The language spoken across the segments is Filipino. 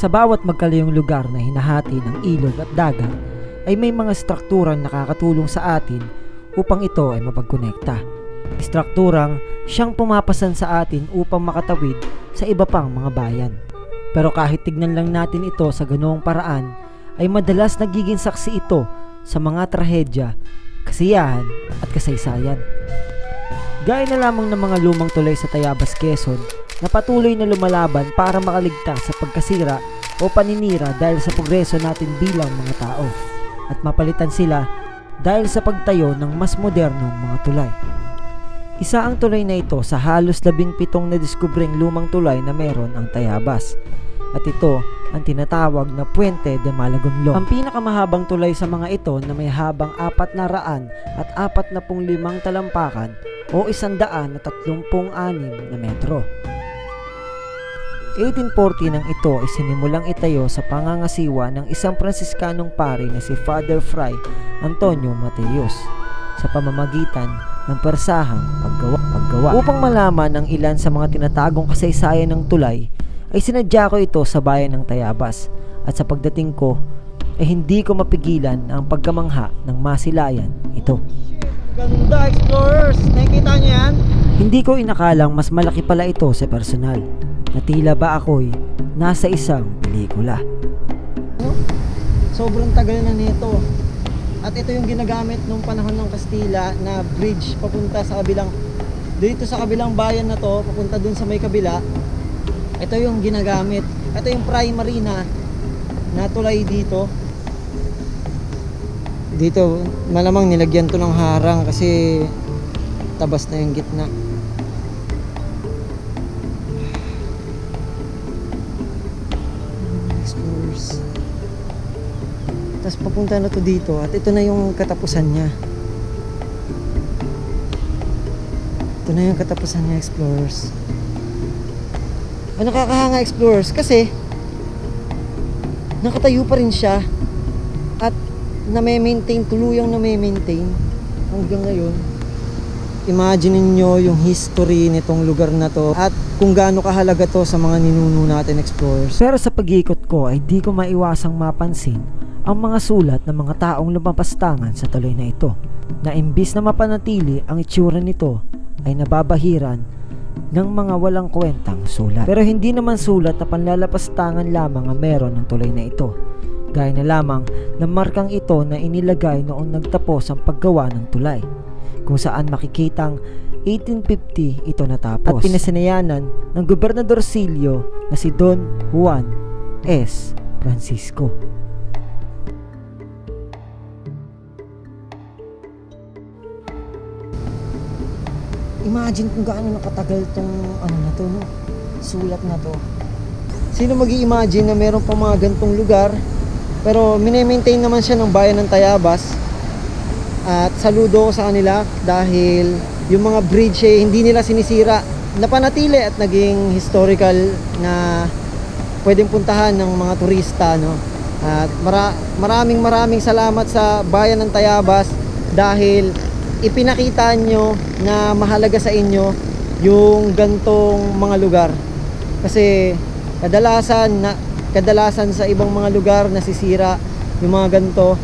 Sa bawat magkalayong lugar na hinahati ng ilog at dagat, ay may mga strukturang nakakatulong sa atin upang ito ay mapagkonekta. Strukturang siyang pumapasan sa atin upang makatawid sa iba pang mga bayan. Pero kahit tignan lang natin ito sa ganoong paraan, ay madalas nagiging saksi ito sa mga trahedya, kasiyahan at kasaysayan. Gaya na lamang ng mga lumang tulay sa Tayabas, Quezon na patuloy na lumalaban para makaligtas sa pagkasira o paninira dahil sa progreso natin bilang mga tao at mapalitan sila dahil sa pagtayo ng mas modernong mga tulay. Isa ang tulay na ito sa halos labing pitong na diskubreng lumang tulay na meron ang Tayabas at ito ang tinatawag na Puente de Malagonlo. Ang pinakamahabang tulay sa mga ito na may habang apat na raan at apat na pung limang talampakan o isandaan na tatlumpung anim na metro. 1840 nang ito ay sinimulang itayo sa pangangasiwa ng isang Pransiskanong pari na si Father Fray Antonio Mateos sa pamamagitan ng persahang paggawa, paggawa. Upang malaman ang ilan sa mga tinatagong kasaysayan ng tulay, ay sinadya ko ito sa bayan ng Tayabas at sa pagdating ko ay hindi ko mapigilan ang pagkamangha ng masilayan ito. Ganda, explorers! Nakikita niyo yan? Hindi ko inakalang mas malaki pala ito sa personal na tila ba ako'y nasa isang pelikula. Sobrang tagal na nito. At ito yung ginagamit nung panahon ng Kastila na bridge papunta sa kabilang dito sa kabilang bayan na to, papunta dun sa may kabila. Ito yung ginagamit. Ito yung primary na na tulay dito. Dito, malamang nilagyan to ng harang kasi tabas na yung gitna. Tapos papunta na to dito at ito na yung katapusan niya. Ito na yung katapusan niya, explorers. Ang nakakahanga, explorers, kasi nakatayo pa rin siya at na-maintain, tuluyang na-maintain hanggang ngayon. Imagine niyo yung history nitong lugar na to at kung gaano kahalaga to sa mga ninuno natin explorers. Pero sa pag-ikot ko ay di ko maiwasang mapansin ang mga sulat ng mga taong lumapastangan sa tuloy na ito na imbis na mapanatili ang itsura nito ay nababahiran ng mga walang kwentang sulat. Pero hindi naman sulat na panlalapastangan lamang ang meron ng tuloy na ito. Gaya na lamang ng markang ito na inilagay noong nagtapos ang paggawa ng tulay kung saan makikitang 1850 ito natapos at pinasinayanan ng Gobernador Silio na si Don Juan S. Francisco. Imagine kung gaano nakatagal tong ano na to, no? Sulat na to. Sino mag imagine na meron pa mga gantong lugar pero mine-maintain naman siya ng bayan ng Tayabas at saludo ko sa kanila dahil yung mga bridge eh, hindi nila sinisira napanatili at naging historical na pwedeng puntahan ng mga turista no at mara- maraming maraming salamat sa bayan ng Tayabas dahil ipinakita nyo na mahalaga sa inyo yung gantong mga lugar. Kasi kadalasan na kadalasan sa ibang mga lugar nasisira yung mga ganto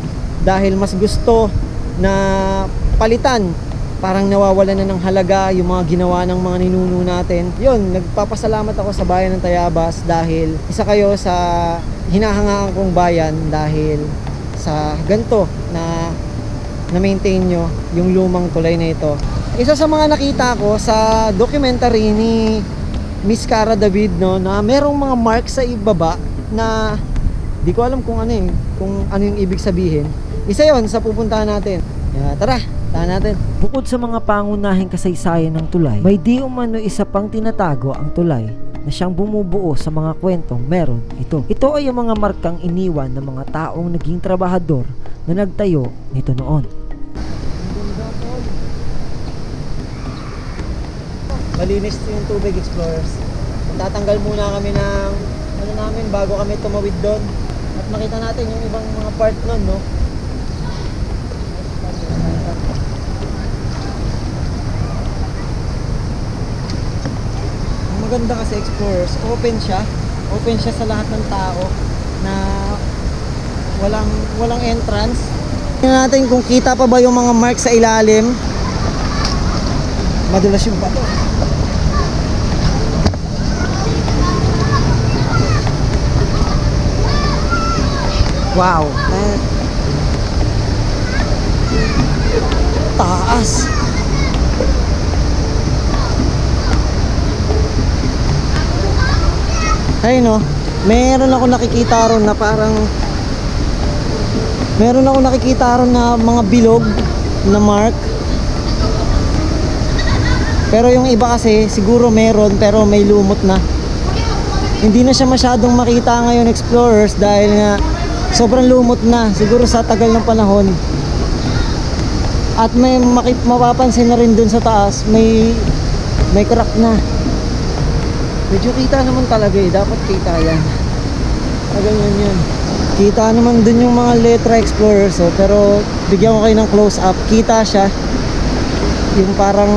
dahil mas gusto na palitan. Parang nawawala na ng halaga yung mga ginawa ng mga ninuno natin. Yun nagpapasalamat ako sa bayan ng Tayabas dahil isa kayo sa hinahangaan kong bayan dahil sa ganto na na-maintain nyo yung lumang tulay na ito. Isa sa mga nakita ko sa documentary ni Miss Cara David no na merong mga mark sa ibaba na di ko alam kung ano eh, kung ano yung ibig sabihin. Isa yon sa pupuntahan natin. Kaya tara, tahan natin. Bukod sa mga pangunahing kasaysayan ng tulay, may di umano isa pang tinatago ang tulay na siyang bumubuo sa mga kwentong meron ito. Ito ay ang mga markang iniwan ng mga taong naging trabahador na nagtayo nito noon. Malinis yung tubig explorers. Tatanggal muna kami ng ano namin bago kami tumawid doon. At makita natin yung ibang mga part nun, no? Ang maganda kasi explorers, open siya. Open siya sa lahat ng tao na walang walang entrance. Tingnan natin kung kita pa ba yung mga mark sa ilalim. Madulas yung bato. Wow. Taas. Ay no, meron ako nakikita ron na parang meron ako nakikita ron na mga bilog na mark. Pero yung iba kasi siguro meron pero may lumot na. Hindi na siya masyadong makita ngayon explorers dahil nga sobrang lumot na siguro sa tagal ng panahon. At may makip mapapansin na rin dun sa taas, may may crack na. Medyo kita naman talaga eh, dapat kita yan. Ah, ganyan yun. Kita naman dun yung mga Letra Explorers oh, pero bigyan ko kayo ng close up. Kita siya. Yung parang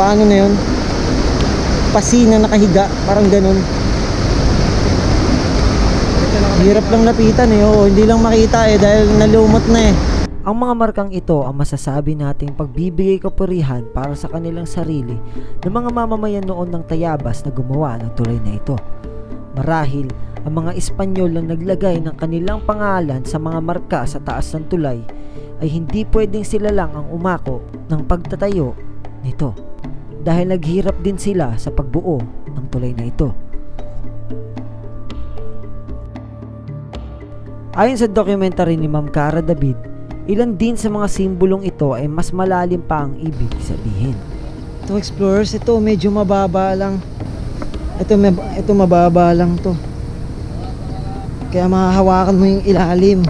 paano na yun? Pasina nakahiga, parang ganun. Hirap lang lapitan eh, oo, hindi lang makita eh dahil nalumot na eh. Ang mga markang ito ang masasabi nating pagbibigay kapurihan para sa kanilang sarili ng mga mamamayan noon ng Tayabas na gumawa ng tulay na ito. Marahil, ang mga Espanyol na naglagay ng kanilang pangalan sa mga marka sa taas ng tulay ay hindi pwedeng sila lang ang umako ng pagtatayo nito dahil naghirap din sila sa pagbuo ng tulay na ito. Ayon sa documentary ni Ma'am Cara David, ilan din sa mga simbolong ito ay mas malalim pa ang ibig sabihin. Ito explorers, ito medyo mababa lang. Ito, ito mababa lang to. Kaya mahahawakan mo yung ilalim.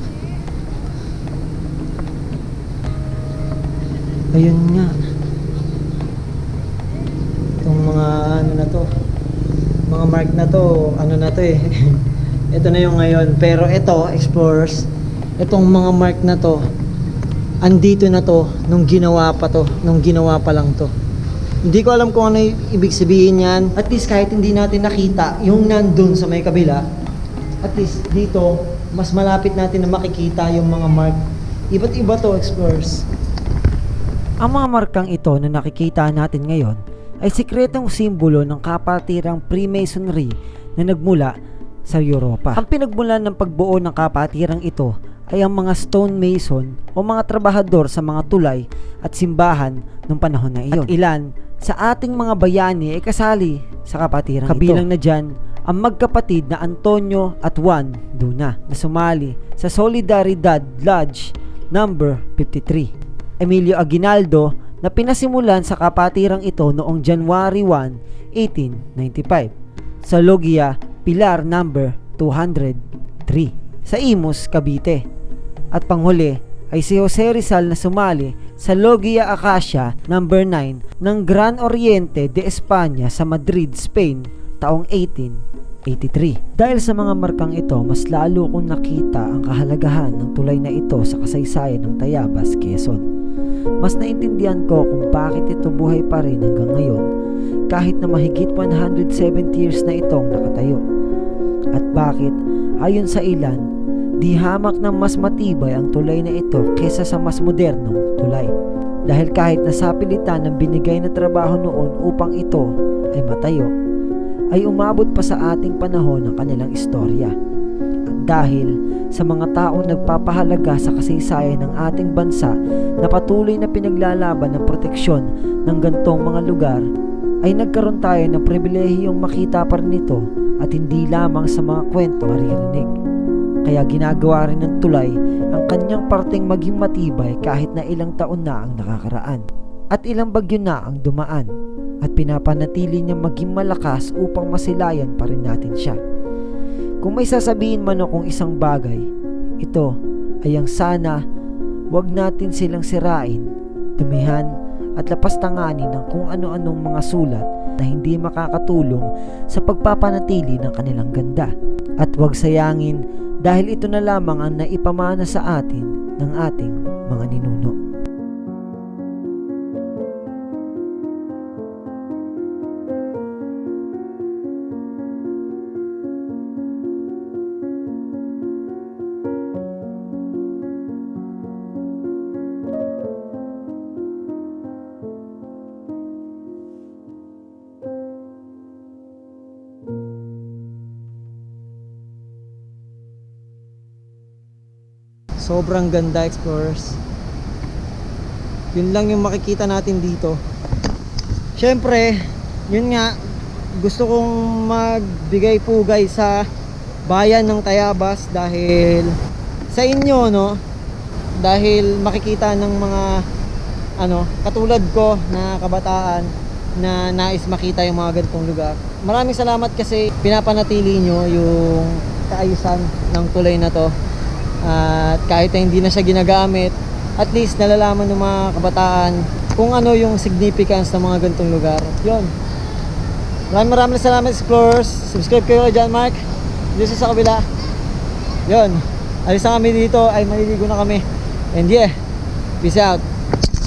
Ayun nga. Itong mga ano na to. Mga mark na to, ano na to eh. ito na yung ngayon. Pero ito, explorers, itong mga mark na to, andito na to nung ginawa pa to, nung ginawa pa lang to. Hindi ko alam kung ano ibig sabihin yan. At least kahit hindi natin nakita yung nandun sa may kabila, at least dito, mas malapit natin na makikita yung mga mark. Iba't iba to, explorers. Ang mga markang ito na nakikita natin ngayon ay sikretong simbolo ng kapatirang Freemasonry na nagmula sa Europa. Ang pinagmulan ng pagbuo ng kapatirang ito ay ang mga stonemason o mga trabahador sa mga tulay at simbahan ng panahon na iyon. At ilan sa ating mga bayani ay kasali sa kapatirang Kabilang ito. na dyan ang magkapatid na Antonio at Juan Duna na sumali sa Solidaridad Lodge number 53. Emilio Aguinaldo na pinasimulan sa kapatirang ito noong January 1, 1895 sa Logia Pilar number 203 sa Imus, Cavite. At panghuli ay si Jose Rizal na sumali sa Logia Acacia number 9 ng Gran Oriente de España sa Madrid, Spain taong 1883. Dahil sa mga markang ito, mas lalo kong nakita ang kahalagahan ng tulay na ito sa kasaysayan ng Tayabas, Quezon mas naintindihan ko kung bakit ito buhay pa rin hanggang ngayon kahit na mahigit 170 years na itong nakatayo. At bakit, ayon sa ilan, di hamak ng mas matibay ang tulay na ito kesa sa mas modernong tulay. Dahil kahit nasapilitan ng binigay na trabaho noon upang ito ay matayo, ay umabot pa sa ating panahon ang kanilang istorya. At dahil sa mga taong nagpapahalaga sa kasaysayan ng ating bansa na patuloy na pinaglalaban ng proteksyon ng gantong mga lugar, ay nagkaroon tayo ng pribilehiyong makita pa rin ito at hindi lamang sa mga kwento maririnig. Kaya ginagawa rin ng tulay ang kanyang parteng maging matibay kahit na ilang taon na ang nakakaraan at ilang bagyo na ang dumaan at pinapanatili niya maging malakas upang masilayan pa rin natin siya. Kung may sasabihin man o kung isang bagay, ito ay ang sana wag natin silang sirain, tumihan at lapastanganin ng kung ano-anong mga sulat na hindi makakatulong sa pagpapanatili ng kanilang ganda. At wag sayangin dahil ito na lamang ang naipamana sa atin ng ating mga ninuno. Sobrang ganda, explorers. Yun lang yung makikita natin dito. Siyempre, yun nga, gusto kong magbigay pugay sa bayan ng Tayabas dahil sa inyo, no? Dahil makikita ng mga ano, katulad ko na kabataan na nais makita yung mga ganitong lugar. Maraming salamat kasi pinapanatili nyo yung kaayusan ng tulay na to. At kahit na hindi na siya ginagamit, at least nalalaman ng mga kabataan kung ano yung significance ng mga ganitong lugar. Yun. Maraming maraming salamat explorers. Subscribe kayo kay John Mark. Dito sa kabila. Yun. Alis na kami dito ay maliligo na kami. And yeah, peace out.